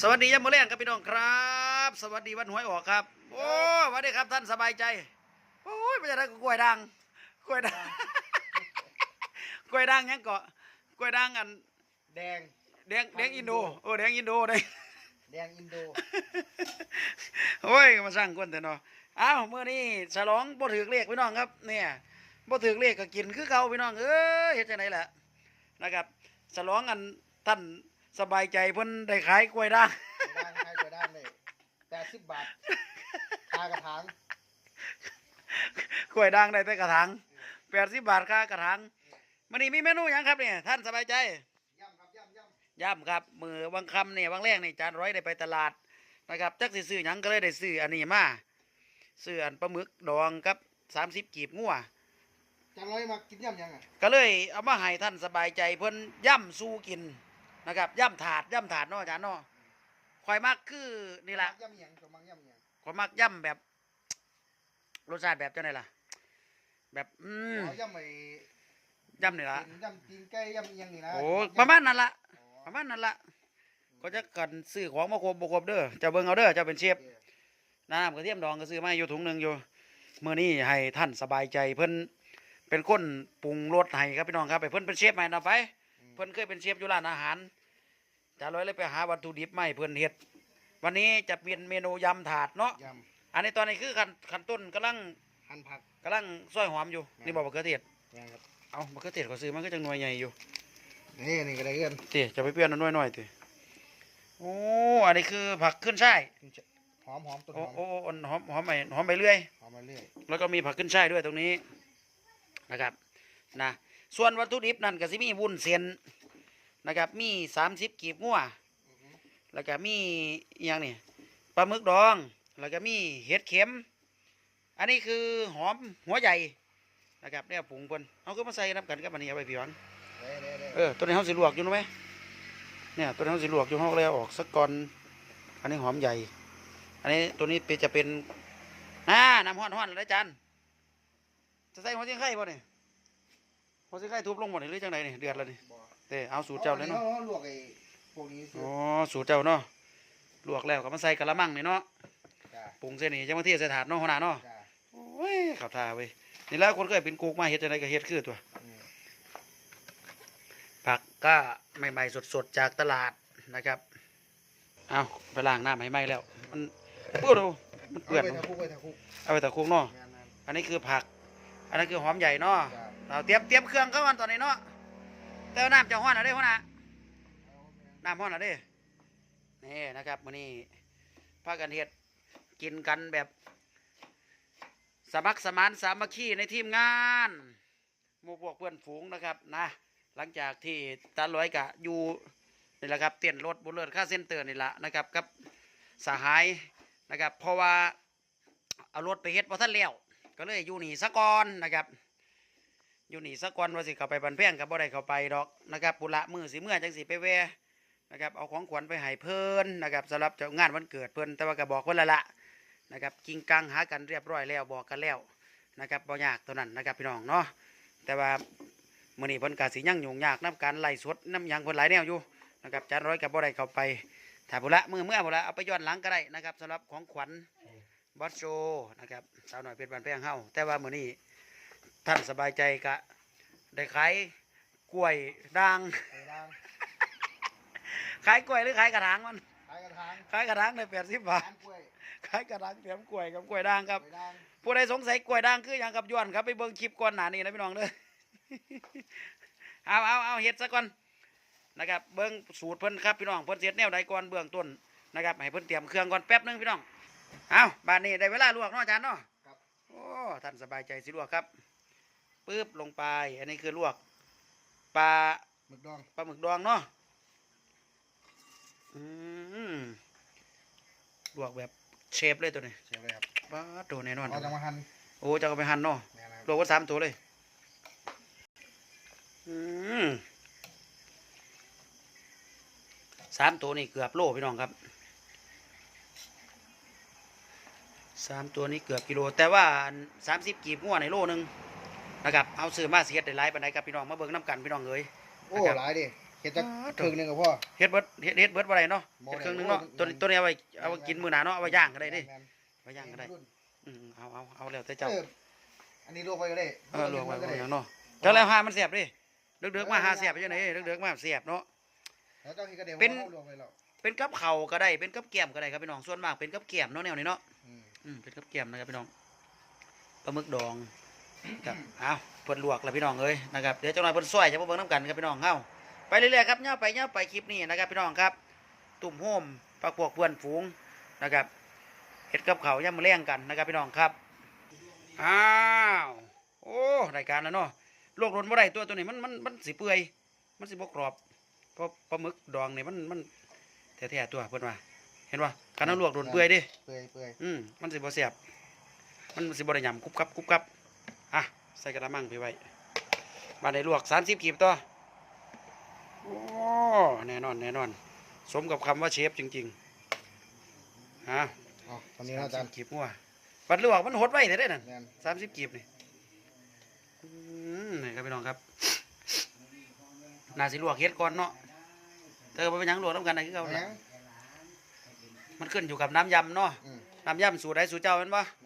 สวัสดียามมื้อแรงครับพี่น้องครับ สวัสดีวันหวยออกครับ โอ้สวัสดีครับท่านสบายใจโอ้ยไม่ใช่ได้กล้วยดังกล้วยดังกล้วยดังยังเกาะกล้วยดังอันแดงแดงแดงอินโดโอ้แดงอินโดเลยแดงอินโดโอ้ยมาสร้างกวนแต่เนาะอ้าวมื้อนี้ฉลองบ่ถือเลขพี่น้องครับ เนี่ยบ่ถือเลขก็กินคือเก่าพี่น้องเอ้ยเฮ็ดจังไดล่ะนะครับฉลองอันท่าน สบายใจเพิ่นได้ขายกล้วยด่างด้านใครจะด้านเลยแปดสิบบาทคากระถางกล้วยด่างได้แต่กระถาง80บาทค่ากระถางมื้อนี้มีเมนูหยังครับเนี่ยท่านสบายใจย่ำครับย่ำย่ำย่ำครับมือวังคำเนี่ยวังแรกนี่จานร้อยได้ไปตลาดนะครับจักสิซื้อหยังก็เลยได้ซื้ออันนี้มาซื้ออันปลาหมึกดองกับสามสิบกีบงัวจังร้อยมากินย่ำยังอะก็เลยเอามาให้ท่านสบายใจเพิ่นย่ำสู้กิน นะครับย่ำถาดย่ำถาดเนาะอาจารย์เนาะข่อยมักคือนี่แหละย่ำยังตัวมังย่ำยังข่อยมักย่ำแบบรสชาติแบบจังไดล่ะ แบบอืมอ๋อย่ำไอ้ย่ำนี่ละย่ำตีนไก่ย่ำยังนี่นะโอ้ประมาณนั้นละอ๋อประมาณนั้นละก็จะกันซื้อของมาครบบ่ครบเด้อเจะเบิ่งเอาเด้อเจะเป็นเชฟโอเคน้ำกระเทียมดองก็ซื้อมาอยู่ถุงหนึ่งอยู่เมื่อนี้ให้ท่านสบายใจเพิ่นเป็นคนปรุงรสให้ครับพี่น้องครับไปเพิ่นเป็นเชฟใหม่นะไปอืม เพิ่นเคยเป็นเชฟอยู่ร้านอาหารจาร้อยเลยไปหาวัตถุดิบมาให้เพิ่นเฮ็ด วันนี้จะเปลี่ยนเมนูยำถาดเนาะย่อันนี้ตอนนี้คือขั้นขั้นต้นกำลังำหั่นผักกำลังซอยหอมอยู่นี่บอกมะเขือเทศแม่นครับเอามะเขือเทศก็ซื้อมันก็จังหน่วยใหญ่อยู่นี่นี่ก็ได้เงินติจะไปเปลี่ยนอันน้อยๆติโอ้อันนี้คือผักขึ้นช่ายหอมหอมต้นหโอ้อมโอ้อันหอมหอมใหม่หอมใบเลื่อย หอมมาเรื่อยแล้วก็มีผักขึ้นช่ายด้วยตรงนี้นะครับนะ ส่วนวัตถุดิบนั่นก็สิมีวุ้นเส้นนะครับ มีสามสิบกีบงัวอือฮึแล้วก็มีอหย่างนี่ปลาหมึกดอง แล้วก็มีเห็ดเข็ม อันนี้คือหอมหัวใหญ่นะครับเนี่ยปรุงเพิ่นเอาก็มาใส่น้ำกันกับอันนี้เอาไปพี่หวังได้ได้ได้เออตัวนี้เขาสิลวกอยู่รู้ไหมเนี่ยตัวนี้เขาสิลวกอยู่เขาก็เลยเอาออกสักก่อนอันนี้หอมใหญ่ อันนี้ตัวนี้เป็นจะเป็นอ่าน้ำห้อนห้อนเลยอาจารย์จะใส่หัวเสียงไข่ป่ะเนี่ย หัวเสียงไข่ทุบลงหมดเลยหรือจังไดนี่เดือดแล้วนี่บ่เด้เอาสูตรเจ้าเลยเนาะอลวกไอ้พวกนี้สิอ๋อสูตรเจ้าเนาะลวกแล้วก็มาใส่กะละมังนี่เนาะจ้าปรุงเส้นนี่จังมาเทใส่ถาดเนาะหัวหน้าเนาะจ้าโอ้ยขับทาเว้ยนี่แล้วคนเคยเป็นกุ๊กมาเฮ็ดจังไดก็เฮ็ดคือตัว อืมผักก็ใหม่ๆสดๆจากตลาดนะครับ เอาไปล้างน้ำให้ไหมแล้ว มันเปื้อนดูมันเอาเปื้อนไปทาคุกไปทาคุกเอาไปตะคุกเนาะแม่นๆอันนี้คือผัก อันนั้นคือหอมใหญ่เนาะจ้า เราเตรียมเตรียมเครื่องเข้ากันตอนนี้เนาะแต่ว่าน้ำจะห้อนอะไรหัวหน้าเอาแม่นน้ำห้อนอะไรนี่นะครับมื้อนี้พากันเฮ็ดกินกันแบบสมัครสมานสามัคคีในทีมงานหมู่พวกเพื่อนฝูงนะครับนะ หลังจากที่ตาลอยกะอยู่นี่แหละครับเต้นรถบุเลิศค่าเส้นเตือร์นี่แหละนะครับกับสหายนะครับ เพราะว่าเอารถไปเฮ็ดพอท่านเลี้ยวก็เลยอยู่นี่สะกอนนะครับ อยู่นี่สะกอนว่าสิเข้าไปบันแพงกับบ่ได้เข้าไปดอกนะครับปุระมือสิเมื่อจังสิไปแวนะครับเอาของขวัญไปให้เพิ่นนะครับสำหรับเจ้างานวันเกิดเพิ่นแต่ว่าก็บอกเพิ่นละละนะครับกิงกังหากันเรียบร้อยแล้วบอกกันแล้วนะครับบ่ยากตัวนั้นนะครับพี่น้องเนาะแต่ว่ามื่อนี้เพิ่นกาสิยังยุ่งยากนํการไล่สดน้ำยังเพิ่นหลายแนวอยู่นะครับจานร้อยกับบ่ได้เข้าไปถ้าบุละมือเมื่อบุละเอาไปย้อนหลังก็ได้นะครับสำหรับของขวัญบอสโจนะครับสาวหน่อยเป็นบันแพงเฮาแต่ว่ามื้อนี้ ท่านสบายใจกะ ได้ขายกล้วยด่างไปล้างขายกล้วยหรือขายกระถางมัน ขายกระถางขายกระถางได้80บาท ร้านกล้วยขายกระถางแถมกล้วยกับกล้วยด่างครับไปล้างผู้ใดสงสัยกล้วยด่างคือหยังกับย้อนครับไปเบิ่งคลิปก่อนหน้านี้นะพี่น้องเด้อ เอาเอาเอาเฮ็ดซะก่อนนะครับ เบิ่งสูตรเพิ่นครับพี่น้องเพิ่นเสียแนวใดก่อนเบื้องต้นนะครับให้เพิ่นเตรียมเครื่องก่อนแป๊บหนึงพี่น้อง เอาบ้านนี้ได้เวลาลวกเนาะอาจารย์เนาะครับ โอ้ท่านสบายใจสิลวกครับ ปึ๊บลงไป อันนี้คือลวกปลาหมึกดองปลาหมึกดองเนาะอืมลวกแบบเชฟเลยตัวนี้เสียเลยครับปลาตัวแน่นอนเราจะมาหั่นโอ้จะเอาไปหั่นเนาะแม่นครับรวมกันสามตัวเลย อืมสามตัวนี่เกือบโลพี่น้องครับสามตัวนี้เกือบกิโล แต่ว่าสามสิบกีบงัวในโลหนึง นะครับเอาซื้อมาเสียดได้หลายปานใดครับพี่น้องมาเบิ่งน้ำกันพี่น้องเอ้ย โอ้นะครับหลายดิเฮ็ดจักครึ่งหนึงก็พอเฮ็ดเบิดเฮ็ดเฮ็ดเบิดบ่ได้เนาะบ่เฮ็ดได้เครื่องนึงเนาะโอ้ยตัวนี้ตัวนี้เอาไว้เอาไว้กินมื้อหน้าเนาะเอาไว้ย่างก็ได้เดิแม่นเอาไว้ย่างก็ได้รุ่นอืมเอาเอาเอาแล้วแต่เจ้า เอออันนี้ลวกไว้ก็ได้เออลวกไว้ก็บ่ได้อย่างเนาะจังแล้วหามันแซ่บดิเดึกๆมาหาแซ่บไปจังได๋เดึกๆมาแซ่บเนาะแล้วเจ้าที่ก็ได้เป็นอาลวกไว้แล้วเป็นกับข้าวก็ได้เป็นกับแกล้มก็ได้ครับพี่น้องส่วนมากเป็นกับแกล้มเนาะแนวนี้เนาะอืมอืมเป็นกับแกล้มนะครับพี่น้องปลาหมึกดอง ครับเอาเพิ่นลวกแล้วพี่น้องเอ้ยนะครับเดี๋ยวจังหน่อยเพิ่นซอยจะมาเบิ่งนํกันครับพี่น้องเฮาไปเรื่อยๆครับย่าไปย่าไปคลิปนี้นะครับพี่น้องครับ ตุ่มโฮมปักพวกเพื่อนฝูงนะครับเฮ็ดกับเขาวย่ำมาเลี้ยงกันนะครับพี่น้องครับอ้าวโอ้รายการแล้วเนาะลวกรนบ่ได้ตัวตัวนี้มันมันมันสิเปื่อยมันสิบ่กรอบเพราะปลาหมึกดองนี่มันมันแท้ๆตัวเพิ่นว่าเห็นป่ะการเอาลวกโดนเปื่อยดิเปื่อยเปื่อยอืมมันสิบ่แซ่บมันสิบ่ได้ยำกรุบกรับกรุบกรับ อะใส่กระมังไปไว้มาได้ลวก30กีบต่อโอ้แน่นอนแน่นอน สมกับคำว่าเชฟจริงๆฮะเอ๋อตอนนี้นะอาจารย์กีบงัวบัดลวกมันหดไว้ได้นั่นแม่นสามสิบกีบนี่อืมนี่ครับพี่น้องครับน่าสิลวกเฮ็ดก่อนเนาะแต่ก็บ่เป็นหยังลวกน้ำกันได้คือเก่าเอาหล่ะยังมันขึ้นอยู่กับน้ำยำเนาะอืมน้ำยำสูตรใดสูตรเจ้าแม่นบ่แม่นโอ้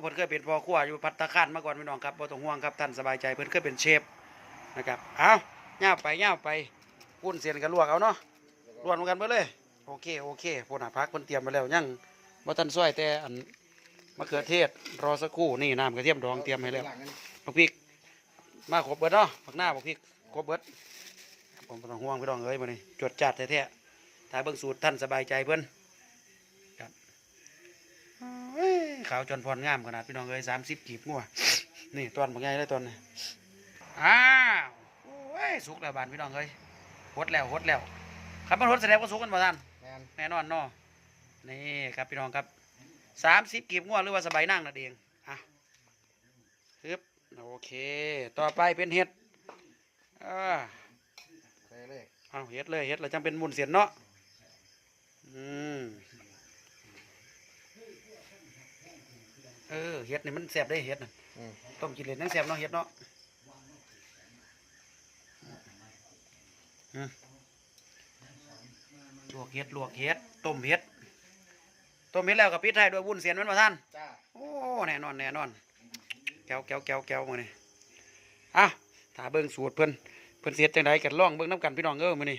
เพิ่นเคยเป็นพ่อครัวอยู่พัตตาคารมาก่อนพี่น้องครับบ่ต้องห่วงครับท่านสบายใจเพิ่นเคยเป็นเชฟนะครับเอาย่าไปย่าไปปุ้นเสียนกันลวกเอาเนาะรวนกันเบิดเลย โอเคโอเคพวกน่ะพักเพิ่นเตรียมไว้แล้วยังบ่ทันซอยแต่อันมะเขือเทศรอสักครู่นี่น้ำกระเทียมดองเตรียมให้แล้วหลักพริกมาครบเบิดเนาะผักหน้าบักพริกครบเบิดผมต้องห่วงพี่น้องเอ้ยมื้อนี้จวดจัดแท้ๆถ้าเบิ่งสูตรท่านสบายใจเพิ่นครับเอ้ย ขาวจนพรงามขนาดพี่น้องเอ้ย30กีบงัวนี่ตอนบักใหญ่เลยตอนนี้อ้าวโอ้ยสุกแล้วบานพี่น้องเอ้ยหดแล้วหดแล้ว ครับมันหดแสดงว่าสุกกันบ่ท่านแม่นแน่นอนเนาะนี่ครับพี่น้องครับสามสิบกีบง่วงหรือว่าสบายนั่งนั่นเองอะฮึบโอเค ต่อไปเป็นเห็ดอ่าใส่เลยเอาเห็ดเลยเห็ดเราจำเป็นหมุนเสียนเนาะอืม เออเห็ดนี่มันแสบได้เห็ดน่ะอืม ต้มกินเลยนั่งแสบเนาะเห็ดเนาะอืมลวกเห็ดลวกเห็ดต้มเห็ดต้มเห็ดแล้วกับปิดท้ายด้วยวุ้นเสียนแมันมาท่าน จ้า โอ้ แน่นอน แน่นอน แก้วแก้วแก้วแก้วมาเนี่ยอะถ้าเบิ่งสูตรเพิ่นเพิ่นเสียจังไดกันลองเบิ่งน้ำกันพี่น้องเอ้อมื้อนี้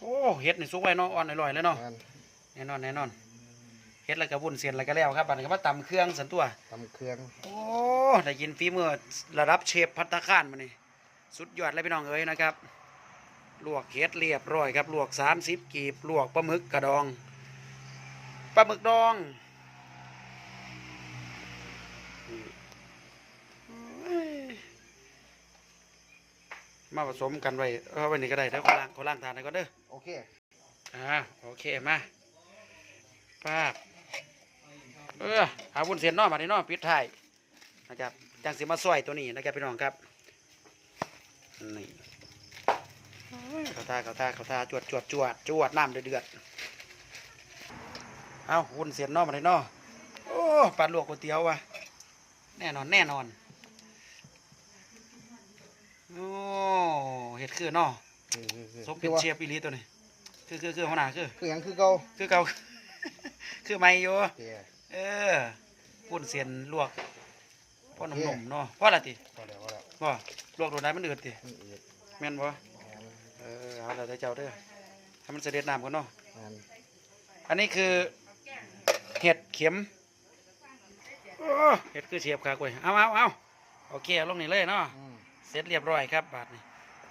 โอ้ เฮ็ดนี่สุกไว้เนาะอ่อนอร่อยเลยเนาะแม่นแน่นอน แน่นอน เฮ็ดแล้วก็วุ้นเสียนแล้วก็แล้วครับบัดนี้ก็มาตำเครื่องสันตัว ตำเครื่องโอ้ได้กินฝีมือระดับเชฟภัตตาคารมื้อนี้สุดยอดเลยพี่น้องเอ้ยนะครับ ลวกเฮ็ดเรียบร้อยครับ ลวก30กีบ ลวกปลาหมึกกระดอง ปลาหมึกดองมาผสมกันไว้เออวันนี้ก็ได้แล้วขอล้างขอล้างทานให้ก่อนเด้อ โอเค อ่า โอเค มาป้าบ เออเอาวุ้นเส้นเนอมาดิเนอปิดท้ายนะครับจังสิมาซอยตัวนี้นะครับพี่น้องครับนี่โอ้ยเขาตาเขาตาเขาตาจวดจวดจวดจวดน้ำเดือดเดือดเอาวุ้นเส้นเนอมาดิเนอโอ้ปลาลวกก๋วยเตี๋ยวว่ะแน่นอนแน่นอนโอ้เห็ดคือเนอคือคือคือสมเป็นเชียร์ปีลีตัวนี้คือคือคือหัวหน้าคือคือหยังคือเก่าคือเก่าคือไม่อยู่ เตี้ยเออปุ่นเสียนลวกพ่อหโอเคนุ่มๆเนาะพ่อละติพอแล้วพอแล้วบ่ลวกโดนได้มันอืดติมันอืดแม่นบ่แม่นเออเอาแล้วแต่เจ้าเด้อให้มันเสด็จน้ำก่อนเนาะแม่นอันนี้คือ เห็ดเข็มโอ้เห็ดคือเสียบขากุ้ยเอาเอาเอาโอเคเอาลงนี่เลยเนาะอืมเสร็จเรียบร้อยครับบาดนี้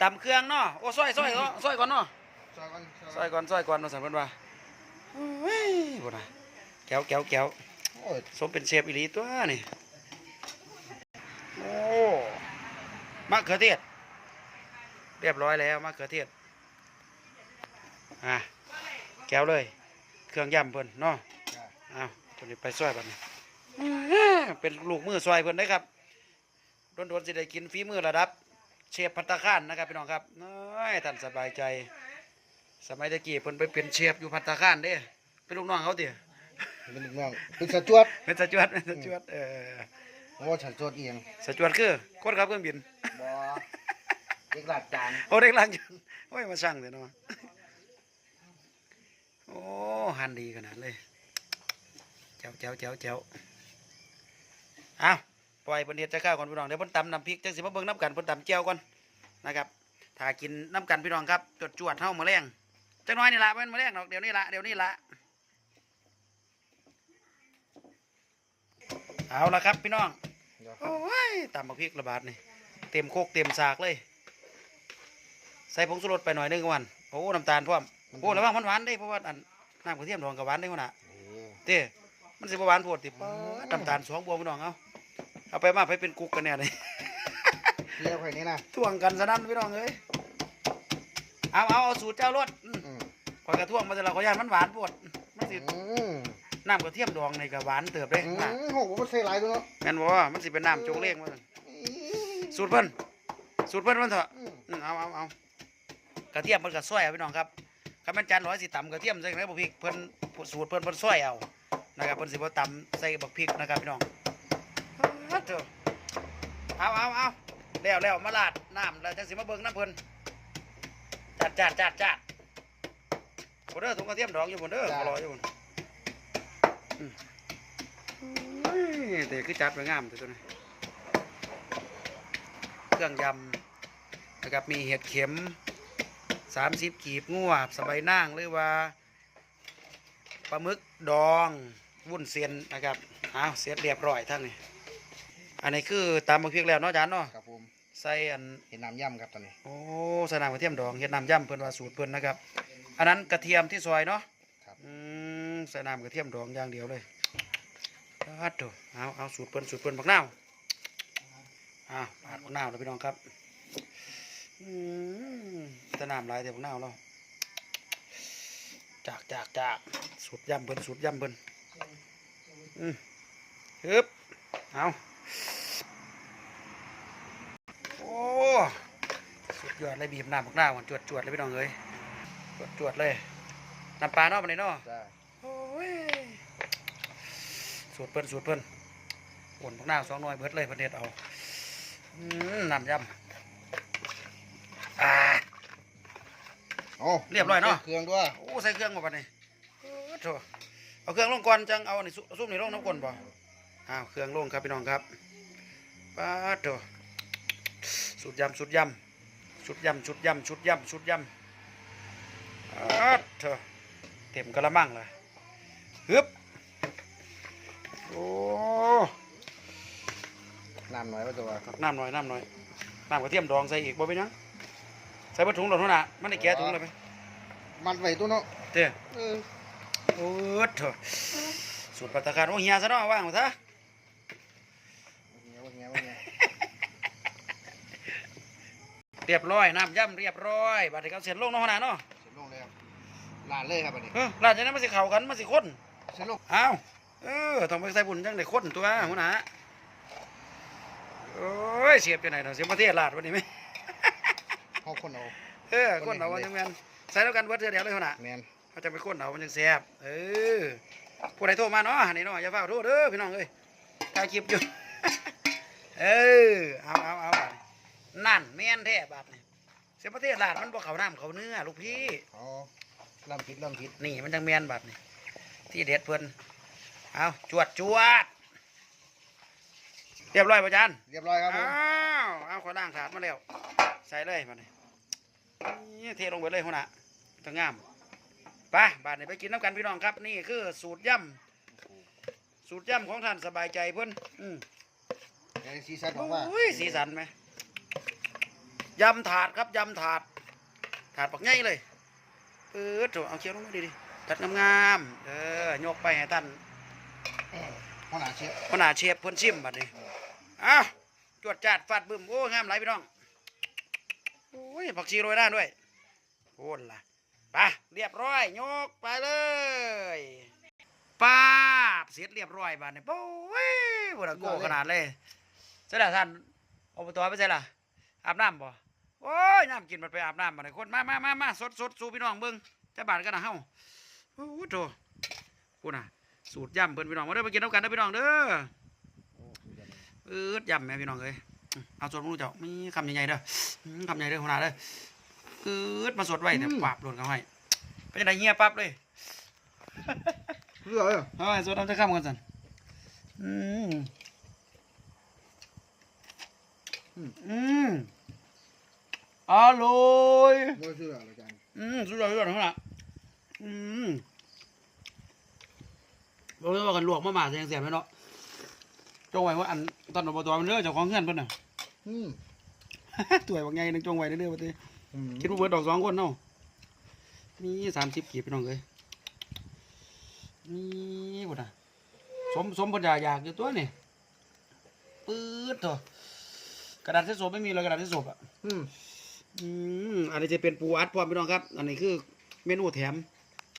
ตำเครื่องเนาะโอ้ซอยซอยซอยก่อนเนาะ ซอยก่อนซอยก่อนซอยก่อนมาสั่นเพิ่นว่าโอ้ยบ่น่ะแก้วแก้วแก้วโอ้ย สมเป็นเชฟอีหลีตัวนี่โอ้มะเขือเทศ เรียบร้อยแล้วมะเขือเทศอะแก้วเลย เครื่องยำเพิ่นเนาะอ้าวตัวนี้ไปซอยบัดนี้เป็นลูกมือซอยเพิ่นได้ครับโดนๆสิได้กินฝีมือระดับ เชฟพัตตาคารนะครับพี่น้องครับน้อยท่านสบายใจ สมัยตะกี้เพิ่นไปเป็นเชฟอยู่พัตตาคารเด้เป็นลูกน้องเขาติ เป็นลูกน้องเป็นสจวดเป็นสจวดเป็นสจวดเออโอ้ฉันจวดเอียงสจวดคือคนขับเครื่องบินบ่จเด็กหลัดจานโอ้เด็กหลังอยู่โอ้ยมาสั่งเถอะเนาะโอ้หันดีขนาดเลยเจ้าเจ้าเจ้าเจ้าเอาปล่อยเพิ่นเฮ็ดจะข้าวก่อนพี่น้องเดี๋ยวเพิ่นตำน้ำพริกจังสิมาเบิ่งน้ำกันเพิ่นตำเจียวก่อนนะครับถ้ากินน้ำกันพี่น้องครับจวดจวดๆเท่ามื้อแรงจังน้อยนี่ละเพิ่นมื้อแรงดอกเดี๋ยวนี้ละเดี๋ยวนี้ละ เอาละครับพี่น้องเดี๋ยวโอ้ยตำบักพริกระบาดนี่เต็มโคกเต็มสากเลย ใส่ผงชูรสไปหน่อยหนึงก่อนโอ้น้ำตาลพร้อมโอ้ระวังมันหวานเด้เพราะว่าอันน้ำกระเทียมดองกับหวานได้ขนาดโอ้เต้มันสิบ่หวานโพดติป๊าดน้ำตาลสองบวงพี่น้องเอาเอาไปมาไปเป็นกุกกันแน่เลยเรียกไข่นี่นะท่วงกันซะนั่นพี่น้องเอ้ยเอาเอาเอาสูตรเจ้ารสอืมอืมข่อยกระท่วงมาแต่ละข่อยย่านมันหวานโพดมันสิอืม น้ำกระเทียมดองนี่ก็หวานเติบเด้อืน่ะมโหมันใส่หลายตัวเนาะแม่นบ่ว่ามันสิเป็นน้ำโจงเล้งมาซั่นสูตรเพิ่นสูตรเพิ่นมันเถอะอืมอืมเอาเอาเอากระเทียมเพิ่นก็ซอยเอาพี่น้องครับคันแม่นจานร้อยสิตำกระเทียมใส่ในบักพริกเพิ่นสูตรเพิ่นเพิ่นซอยเอานะครับเพิ่นสิบ่ตำใส่บักพริกนะครับพี่น้องเอาเถอะเอาเอาเอาแล้วแล้วมาลาดน้ำแล้วจังสิมาเบิ่งน้ำเพิ่นจัดจัดจัดจัดพุ่นเด้อถุงกระเทียมดองอยู่พุ่นเด้ออร่อยอยู่พุ่นอืมโอ้ย แต่คือจัดไว้งามแต่ตัวนี้เครื่องยำนะครับมีเห็ดเข็มสามสิบกีบงวบสบายนางหรือว่าปลาหมึกดองวุ้นเซียนนะครับเอาเสร็จเรียบร้อยทั้งนี้อันนี้คือตามมาเพียงแล้วเนาะอาจารย์เนาะครับผมใส่อันเห็นน้ำย่ำครับตอนนี้โอ้ใส่น้ำกระเทียมดองเห็ดน้ำย่ำเพิ่นว่าสูตรเพิ่นนะครับ อันนั้นกระเทียมที่ซอยเนาะครับอืม ใส่น้ำกระเทียมดองอย่างเดียวเลยปัดโถเอาเอาสูตรเพิ่นสูตรเพิ่นบักนาวอ้าวปาดบักนาวแล้วพี่น้องครับอืมแต่น้ำลายแต่พวกน้าเราจากจากจากสูตรยำเพิ่นสูตรยำเพิ่นอืมฮึบเอาโอ้สุดยอดเลยบีบน้ำพวกน้าก่อนจวดจวดเลยพี่น้องเอ้ยจวดจวดเลยน้ำปลาเนาะมันนี่เนาะจ้าโอ้ย สูตรเพิ่นสูตรเพิ่นป่นพวกน้าสองหน่อยเบิดเลยเพิ่นเด็ดเอาอืมน้ำยำอ่าโอ้เรียบร้อยเนาะเครื่องด้วยโอ้ใส่เครื่องมาปะนี่โอ้โถเอาเครื่องลงก่อนจังเอาอันนี้ซุซุปนี่ลงน้ำก่อนป่ะอ้าวเครื่องลงครับพี่น้องครับป้าดโถสุดยำสุดยำสุดยำสุดยำสุดยำสุดยำป้าดโถเต็มกระมังเลยฮึบ น้ำหน่อยว่าตัวตักน้ำหน่อยน้ำหน่อยน้ำกระเทียมดองใส่อีกบ่เป็นหยังใส่บะถุงหลดหัวหน้ามันได้แก่ถุงเลยไหมมันไว้ตัวเนาะเจ้เออโอ้โถสูตรปัตตาคารโอ้เฮียซะเนาะว่างมาซะเงี้ยว่าเงี้ยว่าเงี้ยเรียบร้อยน้ำย่ำเรียบร้อยบัดนี้เขาเสร็จลงเนาะหัวหน้าเนาะเสร็จลงเลยครับลานเลยครับอันนี้เออหลังจากนั้นมันสิเข้ากันมันสิข้นเสร็จลงอ้าวเออต้องไปใส่บุญจังได้ข้นตัวหัวหน้า โอ้ยเสียบจังไหนเนาะเสียบประเทศลาดวันนี้ไหมห้องคนเอาเออข้นเอาวันจังแม่นใส่แล้วกันเบิดเทื่อเดียวเลยหัวหน้าแมนเขาจะไปค้นเอามันจังแซ่บเออผู้ใดโทรมาเนาะนี่เนาะอย่าเฝ้าโทรเด้อพี่น้องเอ้ยถ่ายคลิปอยู่เออเอาเอาเอาบาดนี้นั่นแม่นแท้บาดนี่เสียประเทศลาดมันบ่เขาน้ำเขาเนื้อลูกพี่เอาลำผิดลำผิดนี่มันจังแม่นบาดนี่ที่เด็ดเพิ่นเอาจวดจวด เรียบร้อยป่ะจานเรียบร้อยครับผมอ้าวเอาขอด่างถาดมาแล้วใส่เลยบาดนี่นี่เทลงไปเลยหัวหน้าต้องงามไปบาดนี้ไปกินน้ำกันพี่น้องครับ นี่คือสูตรย่ำสูตรย่ำของท่านสบายใจเพิ่นอืมไอ้ซีซันบอกว่าโอ้ยสีสันไหมยำถาดครับยำถาด ถาดปักใหญ่เลยเออโถเอาเคี้ยวลงมาดิดิตัดงามๆเออยกไปให้ท่านห้องหนาเชฟพนาเชฟเพิ่นชิมบัดนี้ อ้าวจวดจาดฟาดบึ้มโอ้งามหลายพี่น้องโอ้ยผักชีโรยหน้าด้วยโอ้ล่ะไปเรียบร้อยยกไปเลยป้าบเสร็จเรียบร้อยบัดนี้โอ้ยบุระโกขนาดเลยเสร็จแล้วท่านอบตไปใส่ล่ะอาบน้ำบ่โอ้ยน้ำกินมันไปอาบน้ำบัดนี้คนมามามามาสดสดสู่พี่น้องเบิ่งจะบาดกันนะเฮาโอ้โหโถพูดน่ะสูตรยำเพิ่นพี่น้องมาเด้อไปกินน้ำกันเด้อพี่น้องเด้อโอ้ เออยำแม่พี่น้องเอ้ยเอาสดมึงรู้เจ้ามีคำใหญ่ๆเด้ออืมคำใหญ่เด้อหัวหน้าเด้ออืดมาสดไว้แต่ปราบโดนเขาให้เป็นไงเงี้ยปั๊บเลยเรื่อยเอาไอ้สดทำจะข้ามกันสันอืมอืมอร่อยไม่เชื่ออาจารย์อืมสุดยอดสุดยอดทั้งนั้นอืมบอกเลยว่ากันลวกมาหมาเสียงเสียบไหมเนาะ จงไว้ว่าอันตอนอบตมันเรื่องเจ้าของเงื่อนเพิ่นน่ะ อืมตัวไอ้บางไงนึงจงไว้เรื่อยๆว่าติอืมคิดว่าเบิดดอกสองคนเนาะมีสามสิบกีบพี่น้องเลยนี่บ่น่ะสมสมปัญญาอยากอยู่ตัวนี่ปื๊ดตัวกระดาษที่ศพไม่มีเลยกระดาษที่ศพอะ อืมอืมอันนี้จะเป็นปูอัดพร้อมพี่น้องครับ อันนี้คือเมนูแถม